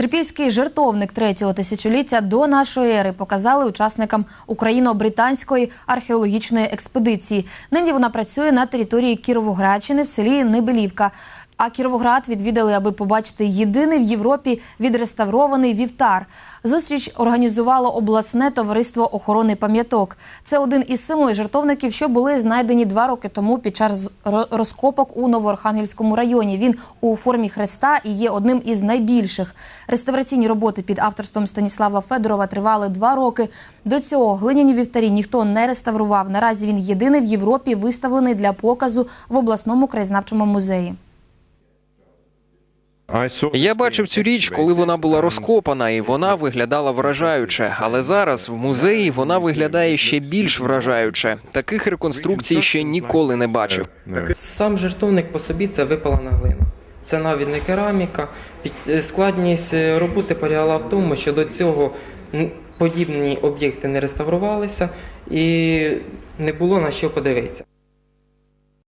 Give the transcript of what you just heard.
Трипільський жертовник третього тисячоліття до нашої ери показали учасникам україно-британської археологічної експедиції. Нині вона працює на території Кіровоградщини в селі Небелівка. А Кіровоград відвідали, аби побачити єдиний в Європі відреставрований вівтар. Зустріч організувало обласне товариство охорони пам'яток. Це один із семи жертовників, що були знайдені два роки тому під час розкопок у Новоархангельському районі. Він у формі хреста і є одним із найбільших. Реставраційні роботи під авторством Станіслава Федорова тривали два роки. До цього глиняні вівтарі ніхто не реставрував. Наразі він єдиний в Європі виставлений для показу в обласному краєзнавчому музеї. Я бачив цю річ, коли вона була розкопана, і вона виглядала вражаюче. Але зараз в музеї вона виглядає ще більш вражаюче. Таких реконструкцій ще ніколи не бачив. Сам жертовник по собі це випалена глина. Це навіть не кераміка. Е, Складність е, роботи полягала в тому, що до цього подібні об'єкти не реставрувалися і не було на що подивитися.